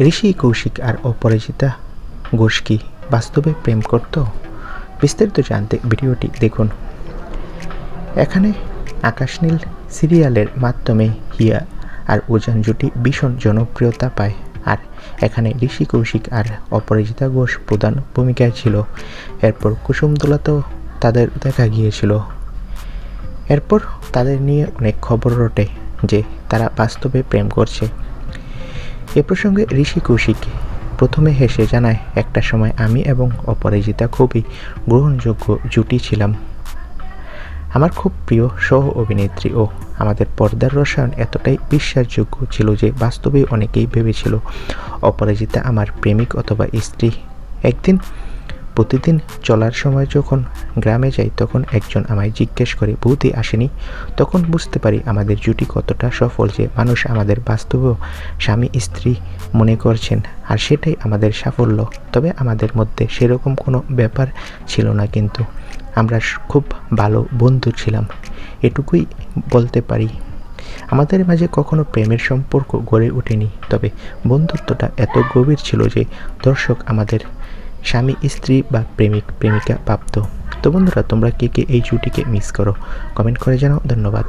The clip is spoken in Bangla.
ঋষি কৌশিক আর অপরাজিতা ঘোষ কি বাস্তবে প্রেম করত? বিস্তারিত জানতে ভিডিওটি দেখুন। এখানে আকাশনীল সিরিয়ালের মাধ্যমে হিয়া আর উজান জুটি ভীষণ জনপ্রিয়তা পায়। আর এখানে ঋষি কৌশিক আর অপরাজিতা ঘোষ প্রধান ভূমিকায় ছিল। এরপর কুসুমদোলাতেও তাদের দেখা গিয়েছিল। এরপর তাদের নিয়ে অনেক খবর রটে যে তারা বাস্তবে প্রেম করছে। এ প্রসঙ্গে ঋষি কৌশিক প্রথমে হেসে জানায়, একটা সময় আমি এবং অপরাজিতা খুবই গ্রহণযোগ্য জুটি ছিলাম। আমার খুব প্রিয় সহ অভিনেত্রী ও আমাদের পর্দার রসায়ন এতটাই বিশ্বাসযোগ্য ছিল যে বাস্তবে অনেকেই ভেবেছিল অপরাজিতা আমার প্রেমিক অথবা স্ত্রী। একদিন প্রতিদিন চলার সময় যখন গ্রামে যাই, তখন একজন আমায় জিজ্ঞেস করে, বৌদি, আসেনি? তখন বুঝতে পারি আমাদের জুটি কতটা সফল যে মানুষ আমাদের বাস্তবেও স্বামী, স্ত্রী মনে করছেন আর সেটাই আমাদের সাফল্য। তবে আমাদের মধ্যে সেরকম কোনো ব্যাপার ছিল না কিন্তু আমরা খুব ভালো বন্ধু ছিলাম। এটুকুই বলতে পারি। আমাদের মাঝে কখনো প্রেমের সম্পর্ক গড়ে ওঠেনি, তবে বন্ধুত্বটা এত গভীর ছিল যে দর্শক আমাদের স্বামী, স্ত্রী বা প্রেমিক, প্রেমিকা প্রাপ্ত। তো বন্ধুরা, তোমরা কে কে এই জুটিকে মিস করো? কমেন্ট করে জানাও। ধন্যবাদ।